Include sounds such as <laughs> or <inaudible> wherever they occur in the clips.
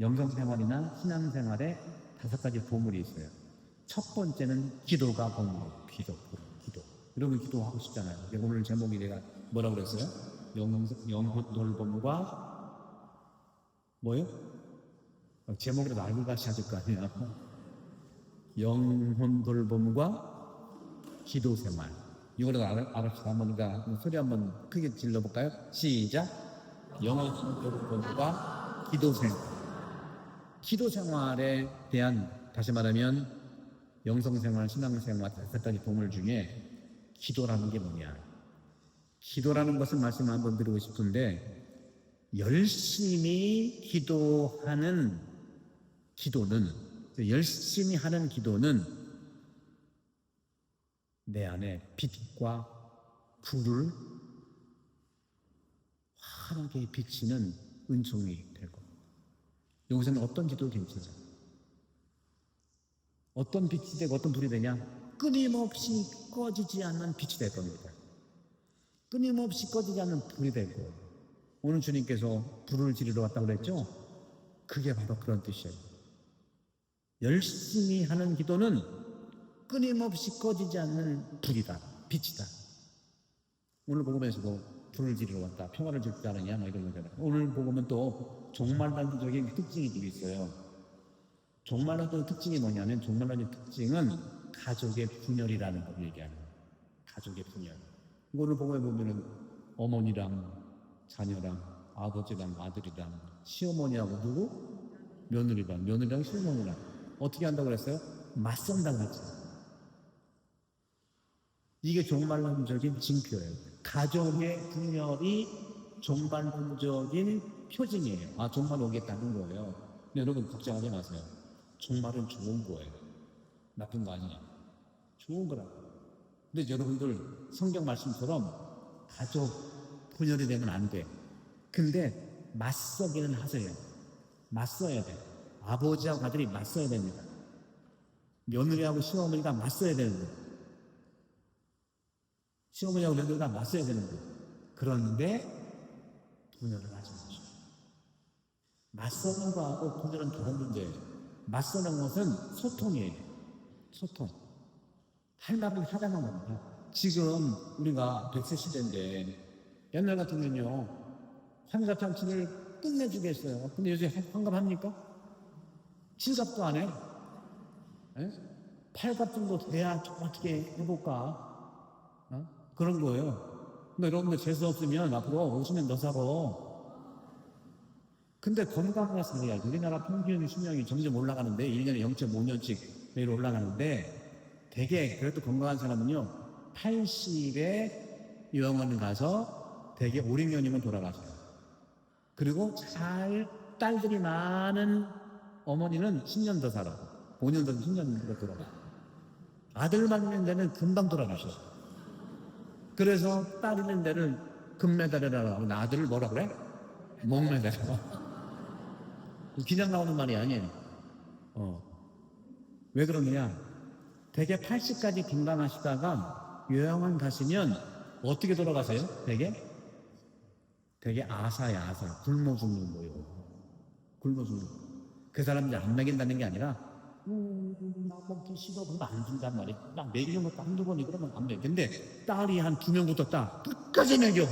영성생활이나 신앙생활에 다섯 가지 보물이 있어요. 첫 번째는 기도가 보물, 기도, 기도. 여러분 기도하고 싶잖아요. 오늘 제목이 내가 뭐라고 그랬어요? 영, 영혼 돌봄과 뭐요? 어, 제목이라도 알고 같이 하실 거 아니야. 영혼 돌봄과 기도 생활. 이거라도 알- 알읍시다. 한번 그러니까 소리 한번 크게 질러볼까요? 시작. 영혼 돌봄과 기도 생활. 기도 생활에 대한 다시 말하면 영성 생활, 신앙 생활 다섯 가지 보물 중에 기도라는 게 뭐냐? 기도라는 것을 말씀 한번 드리고 싶은데 열심히 기도하는 기도는 열심히 하는 기도는 내 안에 빛과 불을 환하게 비치는 은총이 될 겁니다. 여기서는 어떤 기도 괜찮아요? 어떤 빛이 되고 어떤 불이 되냐? 끊임없이 꺼지지 않는 빛이 될 겁니다. 끊임없이 꺼지지 않는 불이 될 거예요. 오늘 주님께서 불을 지르러 왔다고 그랬죠? 그게 바로 그런 뜻이에요. 열심히 하는 기도는 끊임없이 꺼지지 않는 불이다, 빛이다. 오늘 복음에서도 불을 지르러 왔다, 평화를 줄지 않느냐, 뭐 이런 거잖아요. 오늘 복음은 또 종말론적인 특징이 좀 있어요. 종말론의 특징이 뭐냐면 종말론의 특징은 가족의 분열이라는 걸 얘기하는 거예요. 가족의 분열. 이거를 복음에 보면은 어머니랑 자녀랑 아버지랑 아들이랑 시어머니하고 누구? 며느리랑 며느리랑 시어머니랑 어떻게 한다고 그랬어요? 맞선다고 했죠. 이게 종말론적인 징표예요. 가족의 분열이 종말론적인 표징이에요. 아, 종말 오겠다는 거예요. 근데 여러분 걱정하지 마세요. 종말은 좋은 거예요. 나쁜 거 아니에요. 좋은 거라고. 근데 여러분들 성경 말씀처럼 가족 분열이 되면 안 돼. 근데 맞서기는 하세요. 맞서야 돼. 아버지하고 아들이 맞서야 됩니다. 며느리하고 시어머니가 맞서야 되는 거예요. 시어머니하고 며느리가 맞서야 되는 거예요. 그런데 분열을 하지 마시오. 맞서는 거하고 분열은 다른 문제예요. 맞서는 것은 소통이에요. 소통. 할 말은 하자는 겁니다. 지금 우리가 100세 시대인데 옛날 같으면요. 환갑잔치를 끝내주겠어요. 근데 요새 환갑합니까? 칠갑도 안 해. 예? 팔갑 정도 돼야 좀 어떻게 해볼까? 어? 그런 거예요. 근데 여러분들 재수 없으면 앞으로 50년 더 살아. 근데 살아야 돼. 우리나라 평균 수명이 점점 올라가는데 1년에 0.5년씩 매일 올라가는데 되게 그래도 건강한 사람은요 80에 요양원을 가서 되게 5, 6년이면 돌아가셔요. 그리고 잘 딸들이 많은 어머니는 10년 더 살아. 5년 더 10년 더 돌아가. 아들만 있는 데는 금방 돌아가셔. 그래서 딸 있는 데를 금메달이라고 아들을 뭐라 그래? 목메달. 그냥 <laughs> 나오는 말이 아니에요. 어. 왜 그러느냐? 대개 80까지 건강하시다가 요양원 가시면 어떻게 돌아가세요? 대개? 되게 아사야 아사 굶어 죽는 거예요 굶어 죽는 거. 그 사람 이제 안 먹인다는 게 아니라 먹기 싫어 그러면 안 준단 말이야 나 먹이는 것도 한두 번이 그러면 안 먹여 근데 딸이 한 두 명부터 따 끝까지 먹여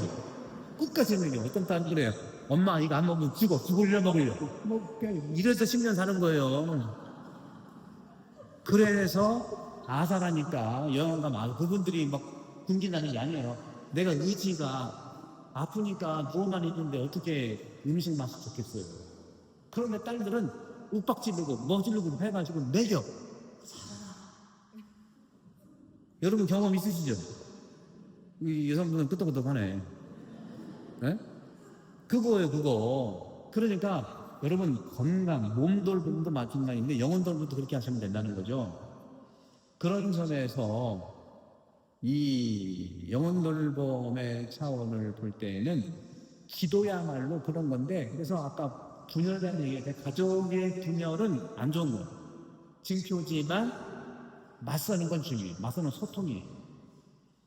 끝까지 먹여 어떤 딸은 그래요? 엄마 이거 안 먹으면 죽어. 죽을려 먹을려. 먹게 이래서 10년 사는 거예요. 그래서 아사라니까 영양 가면 그분들이 막 굶긴다는 게 아니에요. 내가 의지가 아프니까 누워만 있는데 어떻게 음식 맛이 좋겠어요. 그런데 딸들은 욱박지르고 머지르고 해가지고 매겨. 여러분 경험 있으시죠? 이 여성분은 끄떡끄떡하네. 네? 그거예요, 그거. 그러니까 여러분 건강, 몸 돌봄도 마찬가지인데 영혼 돌봄도 그렇게 하시면 된다는 거죠. 그런 점에서 이 영혼 돌봄의 차원을 볼 때에는 기도야말로 그런 건데 그래서 아까 분열된 얘기할 때 가족의 분열은 안 좋은 거예요. 징표지만 맞서는 건 중요해요. 맞서는 소통이에요.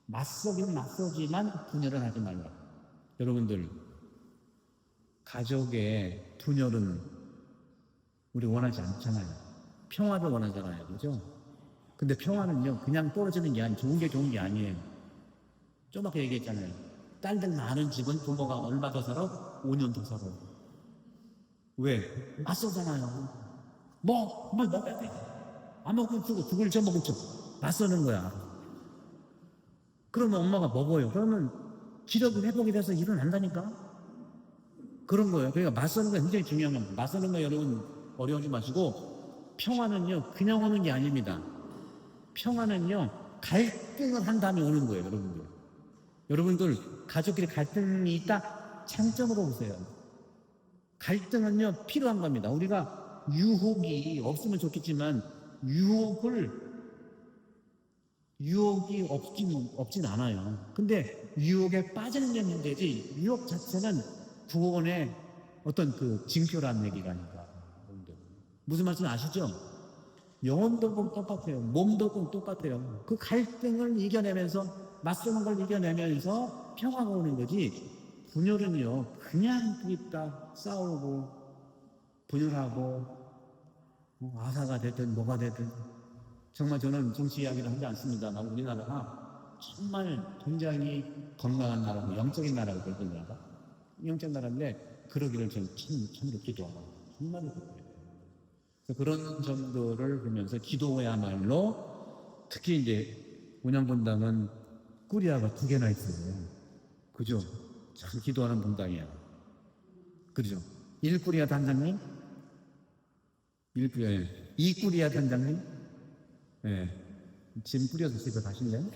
맞서긴 맞서지만 분열은 하지 말라. 여러분들 가족의 분열은 우리 원하지 않잖아요. 평화도 원하잖아요. 그죠? 근데 평화는요, 그냥 떨어지는 게 아니, 좋은 게 좋은 게 아니에요. 좀 아까 얘기했잖아요. 딸들 많은 집은 부모가 얼마 더 살아? 5년 더 살아. 왜? 맞서잖아요. 뭐, 뭐. 안 먹으면 죽어. 죽을 저 먹을 저. 맞서는 거야. 그러면 엄마가 먹어요. 그러면 기력이 회복이 돼서 일어난다니까? 그런 거예요. 그러니까 맞서는 거 굉장히 중요한 겁니다. 맞서는 거 여러분 어려워하지 마시고 평화는요, 그냥 오는 게 아닙니다. 평화는요, 갈등을 한 다음에 오는 거예요, 여러분들. 여러분들, 가족끼리 갈등이 있다? 장점으로 보세요. 갈등은요, 필요한 겁니다. 우리가 유혹이 없으면 좋겠지만, 유혹을, 유혹이 없진, 없진 않아요. 근데 유혹에 빠지는 게 문제지, 유혹 자체는 구원의 어떤 그 징표라는 얘기가 아닌가. 무슨 말씀 아시죠? 영혼도 꼭 똑같아요. 몸도 꼭 똑같아요. 그 갈등을 이겨내면서, 맞서는 걸 이겨내면서 평화가 오는 거지, 분열은요, 그냥 그립다 싸우고, 분열하고, 뭐 아사가 되든 뭐가 되든, 정말 저는 정치 이야기를 하지 않습니다만, 우리나라가 정말 굉장히 건강한 나라고, 영적인 나라고 그러던 나라. 영적 나라인데, 그러기를 저는 참, 참으로 기도하고, 정말로 기도해요. 그런 점들을 보면서 기도야말로, 특히 이제, 운영분당은 꾸리아가 두 개나 있어요. 그죠? 참 기도하는 분당이야. 그죠? 일꾸리아 단장님? 일꾸리아, 이꾸리아 단장님? 예. 짐 뿌려서 집에 가실래요? <laughs>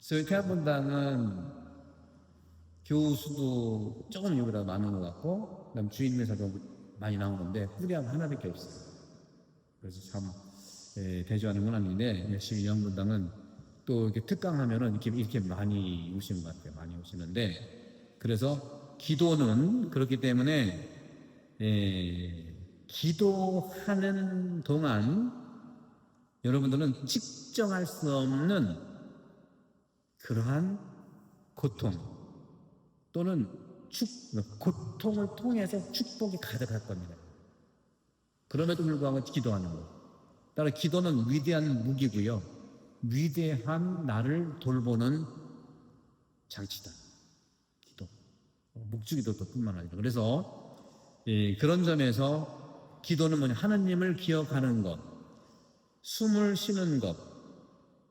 저희 태안분당은 교수도 조금 여기다 많은 것 같고, 그 다음 주인회사도 많이 나오는데, 꾸리아가 하나밖에 없어요. 그래서 참, 예, 대조하는 건 아닌데, 열심히 영분당은 또 이렇게 특강하면은 이렇게, 이렇게 많이 오시는 것 같아요. 많이 오시는데, 그래서 기도는 그렇기 때문에, 예, 기도하는 동안 여러분들은 측정할 수 없는 그러한 고통 또는 축, 고통을 통해서 축복이 가득할 겁니다. 그럼에도 불구하고 기도하는 거. 따라 기도는 위대한 무기고요. 위대한 나를 돌보는 장치다. 기도. 묵주기도도 뿐만 아니라. 그래서 예, 그런 점에서 기도는 뭐냐. 하나님을 기억하는 것, 숨을 쉬는 것,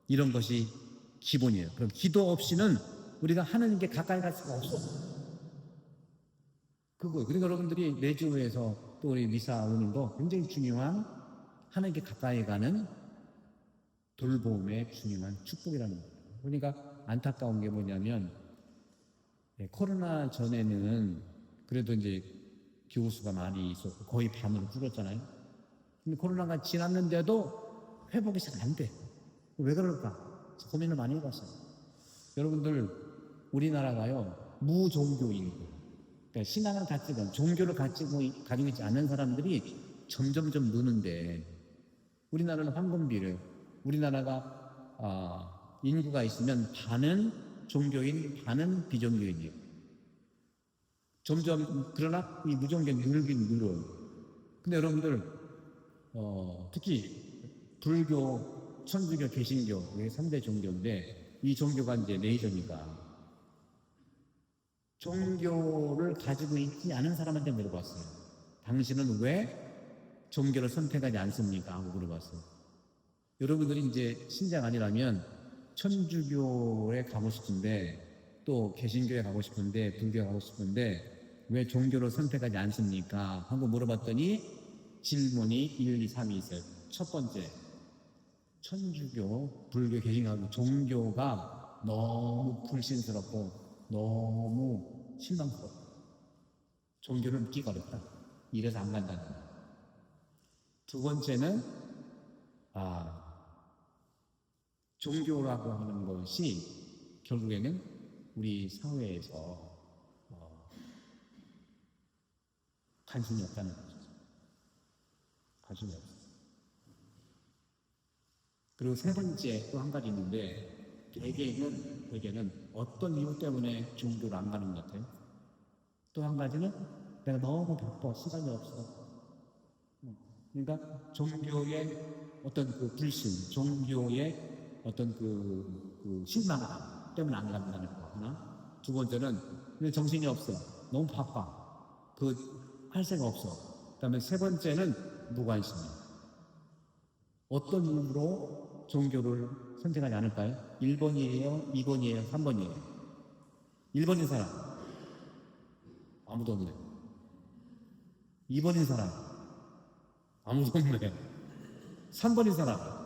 이런 것이 기본이에요. 그럼 기도 없이는 우리가 하나님께 가까이 갈 수가 없어. 그거. 그러니까 여러분들이 내주에서 또 우리 미사 오는 거 굉장히 중요한 하나님께 가까이 가는 돌봄의 중요한 축복이라는 거예요. 그러니까 안타까운 게 뭐냐면 예, 코로나 전에는 그래도 이제 교수가 많이 있었고 거의 반으로 줄었잖아요. 근데 코로나가 지났는데도 회복이 잘 안 돼. 왜 그럴까? 고민을 많이 해봤어요. 여러분들 우리나라가요 무종교인 그러니까 신앙을 가지고 종교를 가지고 가지고 있지 않은 사람들이 점점점 느는데 우리나라는 황금비를 우리나라가 아, 인구가 있으면 반은 종교인 반은 비종교인이에요. 점점 그러나 이 무종교는 늘긴 늘어요. 근데 여러분들 어, 특히 불교, 천주교, 개신교 이게 3대 종교인데 이 종교가 이제 레이저니까 종교를 가지고 있지 않은 사람한테 물어봤어요. 당신은 왜 종교를 선택하지 않습니까? 하고 물어봤어요. 여러분들이 이제 신장 아니라면 천주교에 가고 싶은데 또 개신교에 가고 싶은데 불교에 가고 싶은데 왜 종교를 선택하지 않습니까? 하고 물어봤더니 질문이 1, 2, 3이 있어요. 첫 번째, 천주교, 불교, 개신교, 종교가 너무 불신스럽고 너무 실망스럽다. 종교를 믿기가 어렵다. 이래서 안 간다는 거야. 두 번째는, 아, 종교라고 하는 것이 결국에는 우리 사회에서 어, 관심이 없다는 거죠. 관심이 없어. 그리고 세 번째 또 한 가지 있는데 대개는 대개는 어떤 이유 때문에 종교를 안 가는 것 같아요. 또 한 가지는 내가 너무 바빠. 시간이 없어. 어, 그러니까 종교의 어떤 그 불신, 종교의 어떤 그, 그 실망감 때문에 안 간다는 거 하나. 두 번째는 그냥 정신이 없어. 너무 바빠. 그 할 새가 없어. 그 다음에 세 번째는 무관심이야. 어떤 이유로 종교를 선택하지 않을까요? 1번이에요? 2번이에요? 3번이에요? 1번인 사람. 아무도 없네. 2번인 사람. 아무도 없네. 3번인 사람.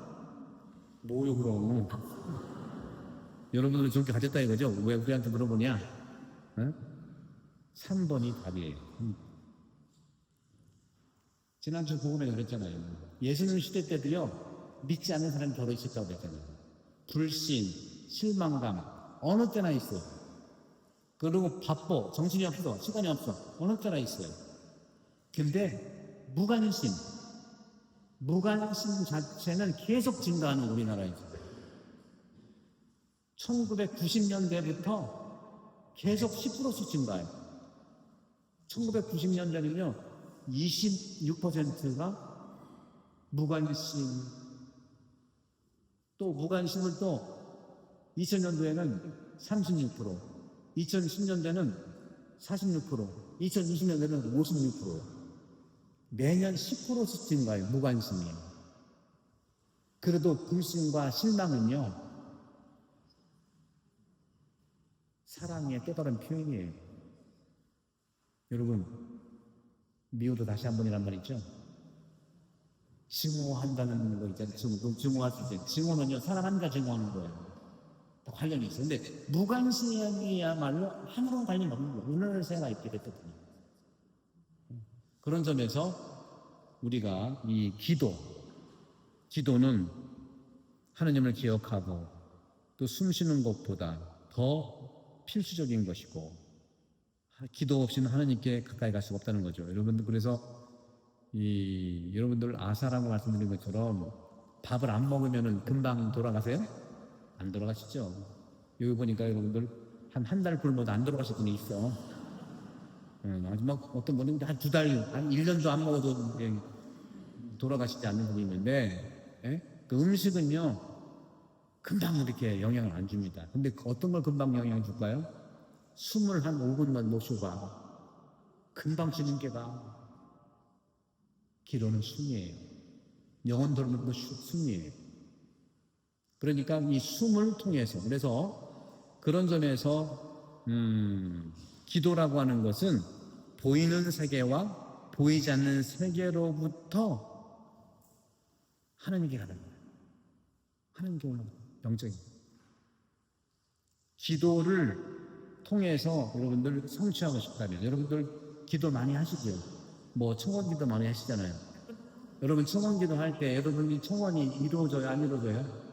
뭐요, 그럼. 여러분들은 종교 가졌다 이거죠? 왜 우리한테 물어보냐? 응? 3번이 답이에요. 음. 지난주 복음에 그랬잖아요. 예수님 시대 때도요, 믿지 않는 사람이 더러 있었다고 그랬잖아요. 불신, 실망감, 어느 때나 있어요. 그리고 바빠, 정신이 없어, 시간이 없어, 어느 때나 있어요. 근데, 무관심, 무관심 자체는 계속 증가하는 우리나라에서. 1990년대부터 계속 10%씩 증가해요. 1990년대는요, 26%가 무관심, 또 무관심을 또 2000년도에는 36%, 2010년대는 46%, 2020년대는 56%. 매년 10%씩 증가해요, 무관심이. 그래도 불신과 실망은요, 사랑의 또 다른 표현이에요. 여러분, 미호도 다시 한 번이란 말 있죠? 증오한다는 거 있잖아요. 증오, 수 있어요. 증오는요, 사랑한다 증오하는 거예요. 다 관련이 있어요. 근데 무관심이야말로 아무런 관련이 없는 거예요. 오늘 새가 있게 됐거든요. 그런 점에서 우리가 이 기도, 기도는 하느님을 기억하고 또 숨 쉬는 것보다 더 필수적인 것이고 기도 없이는 하나님께 가까이 갈 수가 없다는 거죠. 여러분들 그래서 이 여러분들 아사라고 말씀드린 것처럼 밥을 안 먹으면은 금방 돌아가세요? 안 돌아가시죠. 여기 보니까 여러분들 한 한 달 굶어도 안 돌아가실 분이 있어. 예, 마지막 어떤 분은 한두 달, 한 1년도 안 먹어도 예, 돌아가시지 않는 분이 있는데 예? 그 음식은요 금방 이렇게 영향을 안 줍니다. 근데 그 어떤 걸 금방 영향을 줄까요? 숨을 한 5분만 못 쉬어봐. 금방 쉬는 게가 기도는 숨이에요. 영혼 수- 숨이에요. 그러니까 이 숨을 통해서 그래서 그런 점에서 음, 기도라고 하는 것은 보이는 세계와 보이지 않는 세계로부터 하나님께 가는 거예요. 하나님께 오는 영적인 기도를 통해서 여러분들 성취하고 싶다면 여러분들 기도 많이 하시고요. 뭐 청원 기도 많이 하시잖아요. 여러분 청원 기도 할 때 여러분이 청원이 이루어져요, 안 이루어져요?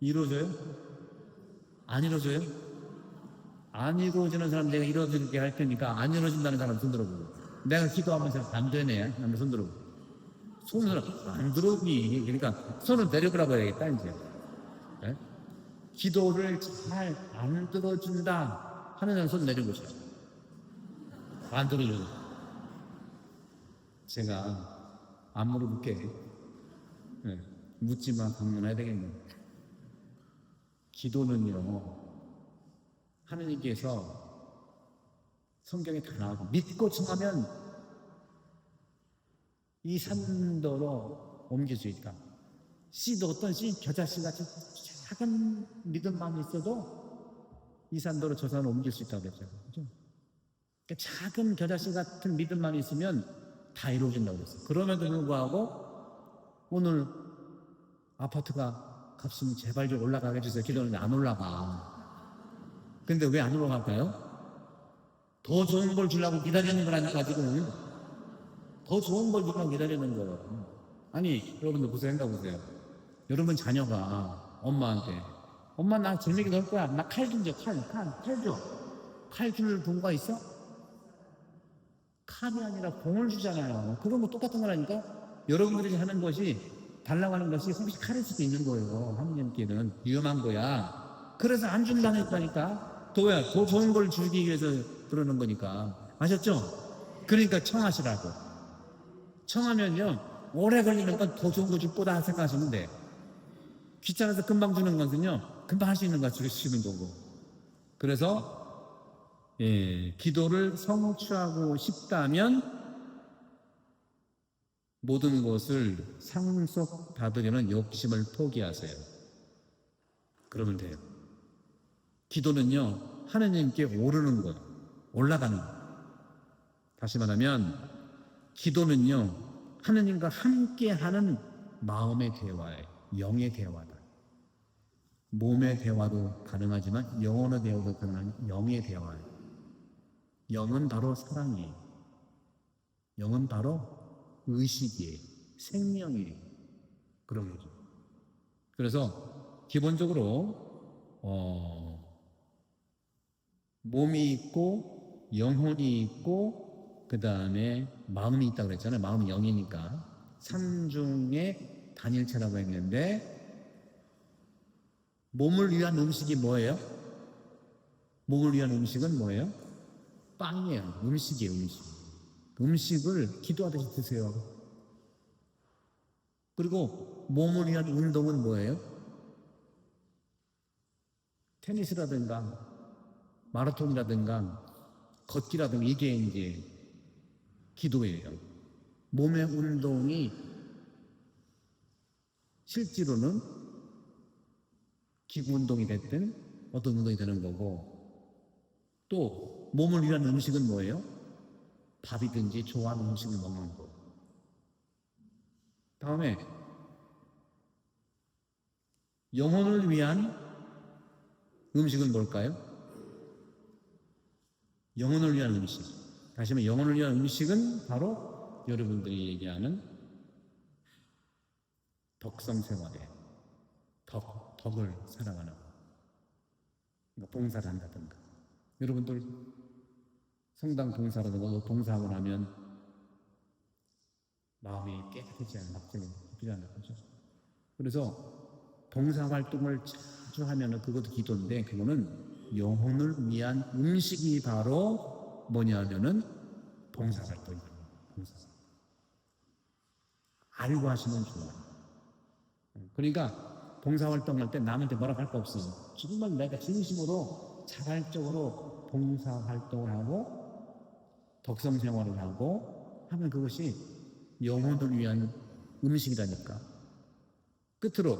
이루어져요? 안 이루어져요? 안 이루어지는 사람 내가 이루어지게 할 테니까 안 이루어진다는 사람 손 들어보고. 내가 기도하면서 안 되네. 하면 손 들어보고. 손을 안 들어오기 그러니까 손을 내려보라고 해야겠다 이제. 예? 기도를 잘 안 들어준다 하는 사람 손 내려보세요 안 들어줘요 제가 안 물어볼게. 예, 묻지마. 방문해야 되겠네. 기도는요 하느님께서 성경에 다 나오고 믿고 청하면 이 산도로 옮길 수 있다. 씨도 어떤 씨, 겨자씨 같이 작은 믿음만 있어도 이 산도로 저 산을 옮길 수 있다고 그랬죠. 그죠? 그러니까 작은 겨자씨 같은 믿음만 있으면 다 이루어진다고 그랬어요. 그럼에도 불구하고 오늘 아파트가 값은 제발 좀 올라가게 해주세요. 기도는 안 올라가. 근데 왜 안 올라갈까요? 더 좋은 걸 주려고 기다리는 거라니까 지금 더 좋은 걸 주려고 기다리는 거예요. 아니 여러분들 보세요, 생각 보세요. 여러분 자녀가 엄마한테 엄마 나 재밌게 놀 거야. 나 칼 좀 줘, 칼, 칼, 칼 줘. 칼줄 동가 있어? 칼이 아니라 공을 주잖아요. 그건 뭐 똑같은 거라니까. 여러분들이 하는 것이 달라고 하는 것이 혹시 칼일 수도 있는 거예요. 하느님께는 위험한 거야. 그래서 안 준다고 했다니까. 더야 더 좋은 걸 주기 위해서 그러는 거니까. 아셨죠? 그러니까 청하시라고. 청하면요, 오래 걸리는 건 더 좋은 거 줄 거다 생각하시면 돼. 귀찮아서 금방 주는 것은요, 금방 할 수 있는 거 주시는 거고. 그래서, 예, 기도를 성취하고 싶다면, 모든 것을 상속 받으려는 욕심을 포기하세요. 그러면 돼요. 기도는요, 하느님께 오르는 것, 올라가는 것. 다시 말하면, 기도는요, 하느님과 함께 하는 마음의 대화예요. 영의 대화다. 몸의 대화도 가능하지만 영혼의 대화도 가능한 영의 대화예요. 영은 바로 사랑이에요. 영은 바로 의식이에요. 생명이에요. 그런 거죠. 그래서 기본적으로 어, 몸이 있고 영혼이 있고 그 다음에 마음이 있다고 그랬잖아요. 마음이 영이니까 삼중의 단일체라고 했는데 몸을 위한 음식이 뭐예요? 몸을 위한 음식은 뭐예요? 빵이에요. 음식이에요. 음식. 음식을 기도하듯이 드세요. 그리고 몸을 위한 운동은 뭐예요? 테니스라든가 마라톤이라든가 걷기라든가 이게 이제 기도예요. 몸의 운동이 실제로는 기구 운동이 됐든 어떤 운동이 되는 거고 또 몸을 위한 음식은 뭐예요? 밥이든지 좋아하는 음식을 먹는 거. 다음에 영혼을 위한 음식은 뭘까요? 영혼을 위한 음식. 다시 말해 영혼을 위한 음식은 바로 여러분들이 얘기하는 덕성 생활에 덕, 덕을 살아가는 그러니까 봉사를 한다든가 여러분들 성당 봉사라든가 봉사하고 나면 마음이 깨끗해지 않는 낙정이 필요한 거죠. 그래서 봉사 활동을 자주 하면 은 그것도 기도인데 그거는 영혼을 위한 음식이 바로 뭐냐면은 봉사 활동이에요. 봉사. 알고 하시면 좋아요. 그러니까 봉사 활동할 때 남한테 뭐라고 할 거 없어요. 정말 내가 진심으로 자발적으로 봉사 활동을 하고 덕성 생활을 하고 하면 그것이 영혼을 위한 음식이라니까. 끝으로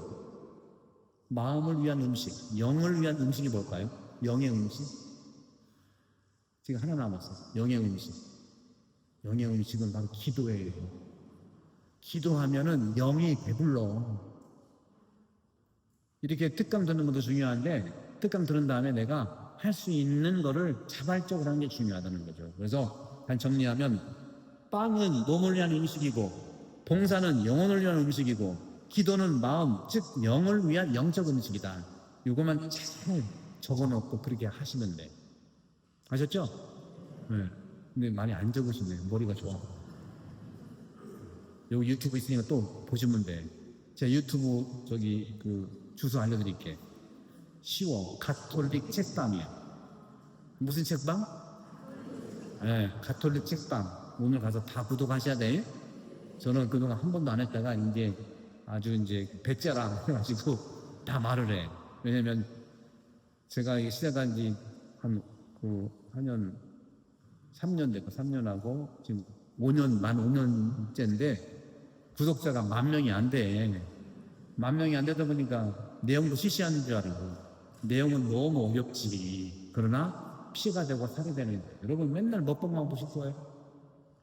마음을 위한 음식, 영을 위한 음식이 뭘까요? 영의 음식? 지금 하나 남았어요. 영의 음식. 영의 음식은 바로 기도예요. 기도하면은 영이 배불러. 이렇게 특감 듣는 것도 중요한데 특감 들은 다음에 내가 할 수 있는 거를 자발적으로 하는 게 중요하다는 거죠. 그래서 단 정리하면 빵은 몸을 위한 음식이고 봉사는 영혼을 위한 음식이고 기도는 마음 즉 영을 위한 영적 음식이다. 이거만 잘 적어놓고 그렇게 하시면 돼. 아셨죠? 네. 근데 많이 안 적으시네요. 머리가 좋아. 여기 유튜브 있으니까 또 보시면 돼. 제가 유튜브 저기 그 주소 알려드릴게. 쉬워. 가톨릭 책방이야. 무슨 책방? 네, 가톨릭 책방. 오늘 가서 다 구독하셔야 돼. 저는 그동안 한 번도 안 했다가 이제 아주 이제 배째라 해가지고 다 말을 해. 왜냐면 제가 이게 시작한 지한 그, 한년 3년 됐고, 3년하고 지금 5년, 만 5년째인데 구독자가 만 명이 안 돼. 만 명이 안 되다 보니까 내용도 시시한 줄 알고 내용은 너무 어렵지. 그러나 피가 되고 살이 되는. 여러분 맨날 먹방만 보실 거예요.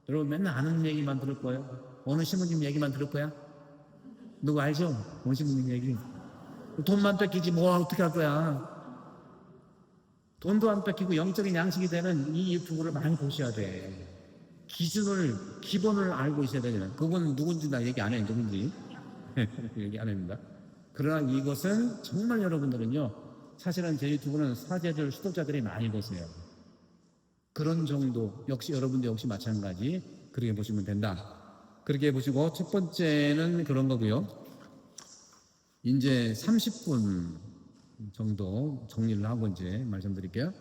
여러분 맨날 아는 얘기만 들을 거예요. 어느 신부님 얘기만 들을 거야? 누구 알죠? 어느 신부님 얘기. 돈만 뺏기지 뭐 어떻게 할 거야? 돈도 안 뺏기고 영적인 양식이 되는 이 유튜브를 많이 보셔야 돼. 기준을, 기본을 알고 있어야 되잖아요. 그건 누군지 나 얘기 안 해, 누군지. <laughs> 얘기 안 합니다. 그러나 이것은 정말 여러분들은요, 사실은 제 유튜브는 사제들, 수도자들이 많이 보세요. 그런 정도, 역시 여러분도 역시 마찬가지, 그렇게 보시면 된다. 그렇게 보시고, 첫 번째는 그런 거고요. 이제 30분 정도 정리를 하고 이제 말씀드릴게요.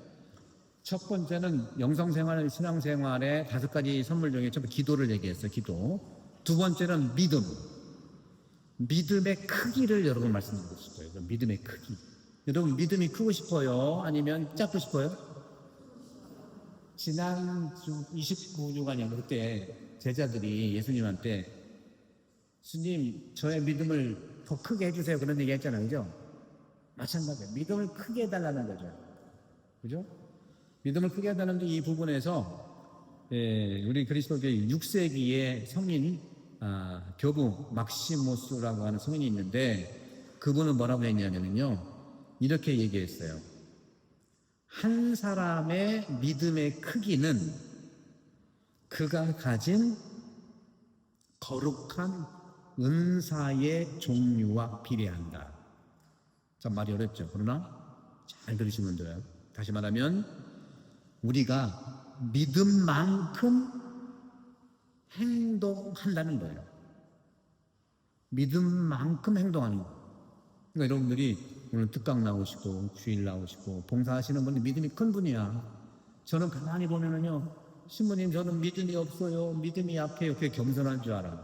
첫 번째는 영성생활, 신앙생활의 다섯 가지 선물 중에 첫 번째 기도를 얘기했어요. 기도. 두 번째는 믿음. 믿음의 크기를 여러분 말씀드리고 싶어요. 그 믿음의 크기. 여러분 믿음이 크고 싶어요? 아니면 작고 싶어요? 지난주 29주간이었는데 그때 제자들이 예수님한테 주님 저의 믿음을 더 크게 해주세요 그런 얘기 했잖아요 그죠? 마찬가지예요 믿음을 크게 해달라는 거죠 그죠? 믿음을 크게 해달라는 이 부분에서 예, 우리 그리스도교의 6세기의 성인 아, 교부 막시모스라고 하는 성인이 있는데 그분은 뭐라고 했냐면요 이렇게 얘기했어요 한 사람의 믿음의 크기는 그가 가진 거룩한 은사의 종류와 비례한다. 참 말이 어렵죠. 그러나 잘 들으시면 돼요. 다시 말하면 우리가 믿음만큼 행동한다는 거예요. 믿음만큼 행동하는 거예요. 그러니까 여러분들이 오늘 특강 나오시고 주일 나오시고 봉사하시는 분이 믿음이 큰 분이야. 저는 가만히 보면은요. 신부님 저는 믿음이 없어요. 믿음이 약해요. 그게 겸손한 줄 알아.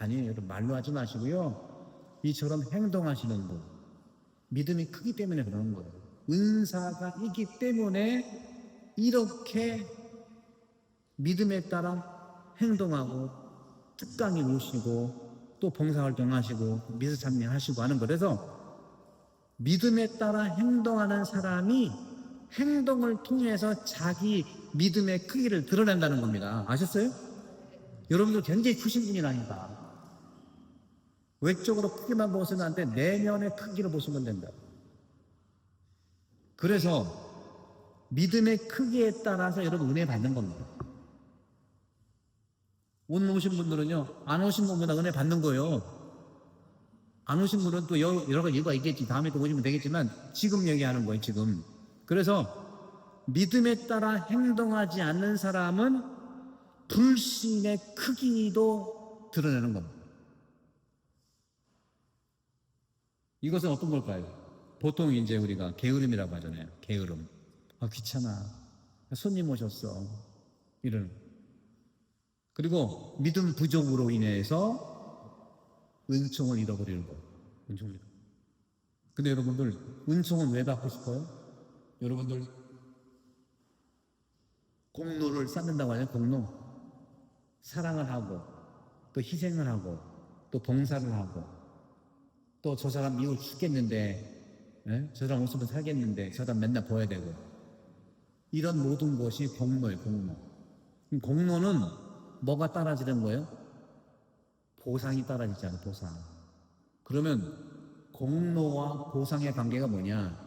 아니에요. 여러분 말로 하지 마시고요. 이처럼 행동하시는 분. 믿음이 크기 때문에 그러는 거예요. 은사가 있기 때문에 이렇게 믿음에 따라 행동하고 특강이 오시고 또 봉사활동 하시고 미사참여 하시고 하는 거라서 믿음에 따라 행동하는 사람이 행동을 통해서 자기 믿음의 크기를 드러낸다는 겁니다. 아셨어요? 여러분들 굉장히 크신 분이라니까. 외적으로 크기만 보시면 안 돼. 내면의 크기를 보시면 된다. 그래서 믿음의 크기에 따라서 여러분 은혜 받는 겁니다. 오늘 오신 분들은요, 안 오신 분보다 은혜 받는 거예요. 안 오신 분은 또 여러, 가지 이유가 있겠지. 다음에 또 오시면 되겠지만, 지금 얘기하는 거예요, 지금. 그래서 믿음에 따라 행동하지 않는 사람은 불신의 크기도 드러내는 겁니다. 이것은 어떤 걸까요? 보통 이제 우리가 게으름이라고 하잖아요. 게으름. 아, 귀찮아. 손님 오셨어. 이런. 그리고 믿음 부족으로 인해서 은총을 잃어버리는 거예요. 은총을. 근데 여러분들, 은총은 왜 받고 싶어요? 여러분들, 공로를 쌓는다고 하잖아요. 공로. 사랑을 하고, 또 희생을 하고, 또 봉사를 하고, 또 저 사람 미워 죽겠는데, 예? 저 사람 없으면 살겠는데, 저 사람 맨날 보여야 되고. 이런 모든 것이 공로예요, 공로. 공로는 뭐가 따라지는 거예요? 보상이 따라지잖아요, 보상. 그러면 공로와 보상의 관계가 뭐냐?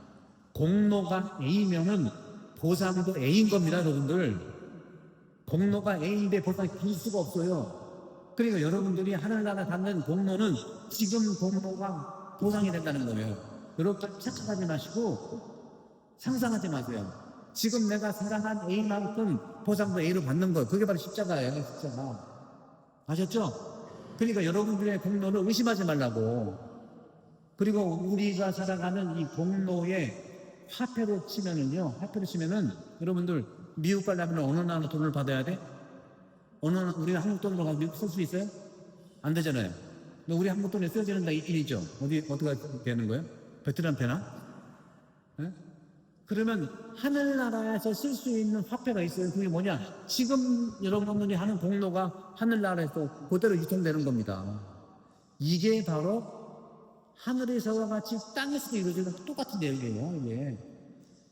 공로가 A면은 보상도 A인 겁니다, 여러분들. 공로가 A인데 보상이 B 수가 없어요. 그러니까 여러분들이 하늘나라 갖는 공로는 지금 공로가 보상이 된다는 거예요. 여러분 착각하지 마시고 상상하지 마세요. 지금 내가 사랑한 A만큼 보상도 A로 받는 거. 그게 바로 십자가예요, 십자가. 아셨죠? 그러니까 여러분들의 공로를 의심하지 말라고. 그리고 우리가 살아가는 이 공로의 화폐로 치면은요, 화폐로 치면은 여러분들 미국 가려면 어느 나라 돈을 받아야 돼? 나라, 우리가 한국 돈으로 가서 미국 쓸수 있어요? 안 되잖아요. 근데 우리 한국 돈에 써지는 다 있긴 있죠. 어디, 어떻게 되는 거예요? 베트남 페나? 예? 그러면 하늘나라에서 쓸 수 있는 화폐가 있어요. 그게 뭐냐? 지금 여러분들이 하는 공로가 하늘나라에서 그대로 유통되는 겁니다. 이게 바로 하늘에서와 같이 땅에서도 이루어지는 똑같은 내용이에요. 이게.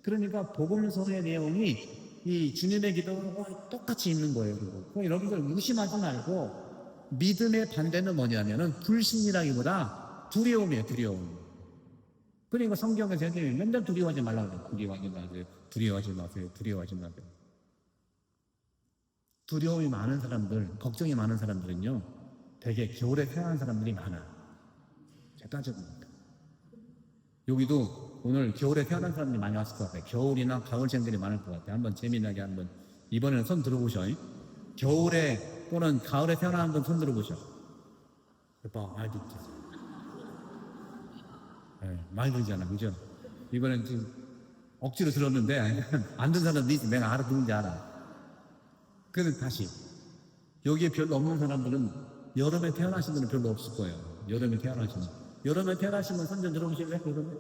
그러니까 복음서의 내용이 이 주님의 기도와 똑같이 있는 거예요. 그리고 여러분들 의심하지 말고 믿음의 반대는 뭐냐면은 불신이라기보다 두려움이에요. 두려움. 그러니까 성경에서 선생님이 맨날 두려워하지 말라고. 두려워하지 마세요. 두려워하지 마세요. 두려워하지 마세요. 두려움이 많은 사람들, 걱정이 많은 사람들은요, 되게 겨울에 태어난 사람들이 많아. 제가 따져보니까. 여기도 오늘 겨울에 태어난 사람들이 많이 왔을 것 같아요. 겨울이나 가을생들이 많을 것 같아요. 한번 재미나게 한번, 이번에는 손 들어보셔. 겨울에 또는 가을에 태어난 분 손 들어보셔. 봐, 많이 듣지. 네, 많이 들잖아, 그죠? 이번엔 지금 억지로 들었는데 <laughs> 안든 있어. 내가 알아 듣는지 알아. 그는 다시 여기에 별로 없는 사람들은 여름에 태어나신 분은 별로 없을 거예요. 여름에 태어나시면 여름에 태어나시면 선전 들어보실래? 여름에?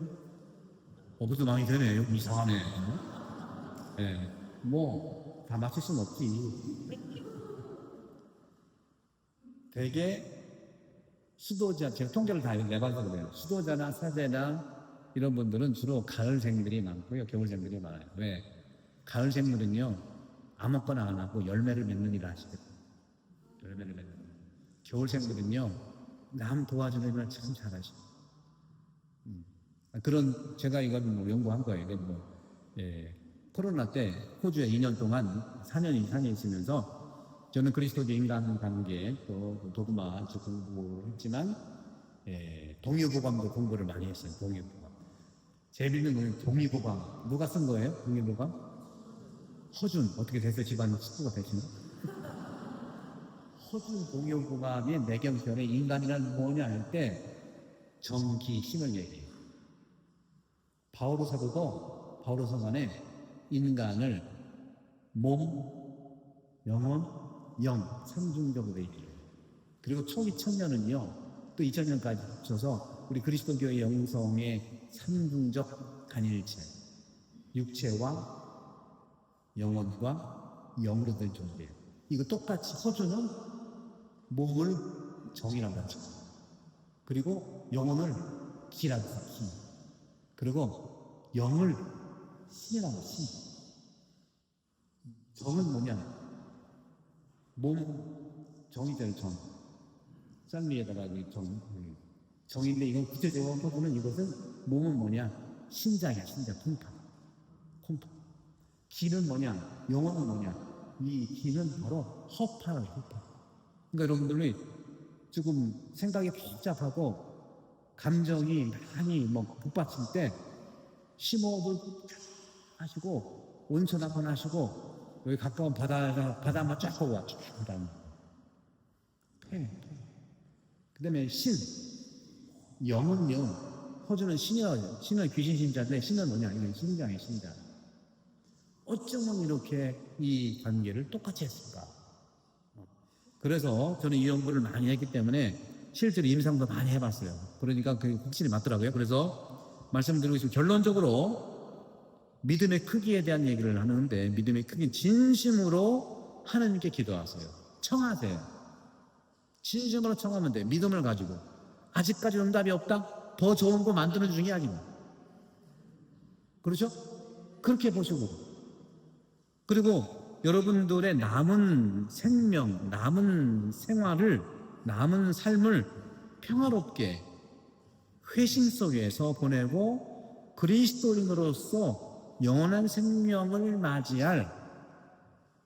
어, 무슨 많이 되네. 여기 이상하네. 예. 뭐, 다 맞출 순 없지. 되게 수도자, 제가 통계를 다 내봐서 그래요. 수도자나 사제나 이런 분들은 주로 가을생들이 많고요. 겨울생들이 많아요. 왜? 가을생들은요, 아무거나 안 하고 열매를 맺는 일을 하시거든요. 열매를 맺는 일. 겨울생들은요, 남 도와주는 일을 참 잘하시고. 음. 그런, 제가 이걸 뭐 연구한 거예요. 이게 뭐, 예, 코로나 때 호주에 2년 동안 4년 이상 있으면서 저는 그리스도교 인간 관계 또 도그마 쪽 공부했지만 예, 동의보감도 공부를 많이 했어요. 동의보감. 재밌는 건 동의보감. 누가 쓴 거예요? 동의보감? 허준 어떻게 됐어요? 집안 식구가 되시나? 허준 동의보감의 내경편에 인간이란 뭐냐 할 때 정기 힘을 얘기해요. 바오로 사도도 바오로 서간에 인간을 몸, 영혼, 영, 삼중적으로 얘기해요. 그리고 초기 천년은요, 또 2000년까지 합쳐서 우리 그리스도교의 영성의 삼중적 간일체, 육체와 영혼과 영으로 된 존재예요. 이거 똑같이 허주는 몸을 정이라고 하죠. 그리고 영혼을 기라고 기. 그리고 영을 신이라고 신. 정은 뭐냐? 몸 정이잖아요, 정. 쌀미에다가 이 정. 음. 정인데 이건 구체적으로 보면 이것은 몸은 뭐냐? 신장이야, 신장, 콩팥. 콩팥. 기는 뭐냐? 영혼은 뭐냐? 이 기는 바로 허파예요, 허파. 그러니까 여러분들이 조금 생각이 복잡하고 감정이 많이 뭐 북받칠 때 심호흡을 하시고 온천 한번 하시고 여기 가까운 바다에서 바다 한번 쫙 보고 와. 쫙 바다 한번. 폐, 폐. 그 다음에 신. 영은요. 호주는 신이요. 신은 귀신 신자인데 신은 뭐냐? 이건 신장이에요, 신장. 어쩌면 이렇게 이 관계를 똑같이 했을까? 그래서 저는 이 연구를 많이 했기 때문에 실제로 임상도 많이 해봤어요. 그러니까 그 확실히 맞더라고요. 그래서 말씀드리고 싶은 결론적으로 믿음의 크기에 대한 얘기를 하는데 믿음의 크기 진심으로 하나님께 기도하세요. 청하세요. 진심으로 청하면 돼. 믿음을 가지고 아직까지 응답이 없다. 더 좋은 거 만드는 중이야 지금. 그렇죠? 그렇게 보시고 그리고 여러분들의 남은 생명, 남은 생활을, 남은 삶을 평화롭게 회심 속에서 보내고 그리스도인으로서 영원한 생명을 맞이할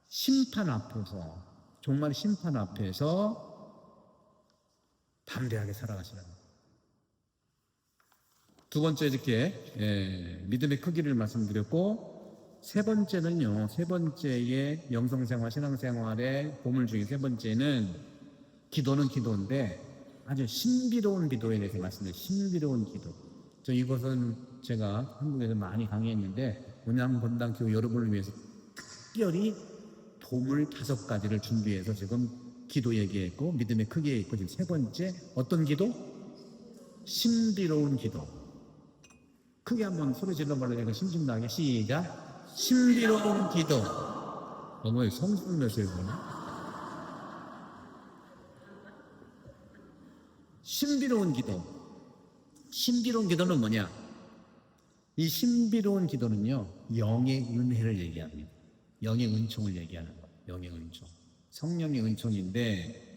심판 앞에서, 정말 심판 앞에서 담대하게 살아가시라는. 두 번째 이렇게 예, 믿음의 크기를 말씀드렸고 세 번째는요, 세 번째의 영성생활, 신앙생활의 보물 중에 세 번째는 기도는 기도인데 아주 신비로운 기도에 대해서 말씀드려요. 신비로운 기도. 저 이것은 제가 한국에서 많이 강의했는데 문양본당 교회 여러분을 위해서 특별히 도물 다섯 가지를 준비해서 지금 기도 얘기했고 믿음의 크기에 있고 지금 세 번째 어떤 기도? 신비로운 기도. 크게 한번 소리 질러볼래요? 심심나게 시작. 신비로운 기도. 어머니 성수를 내세요, 신비로운 기도. 신비로운 기도는 뭐냐? 이 신비로운 기도는요, 영의 은혜를 얘기합니다. 영의 은총을 얘기하는 거예요. 영의 은총. 성령의 은총인데,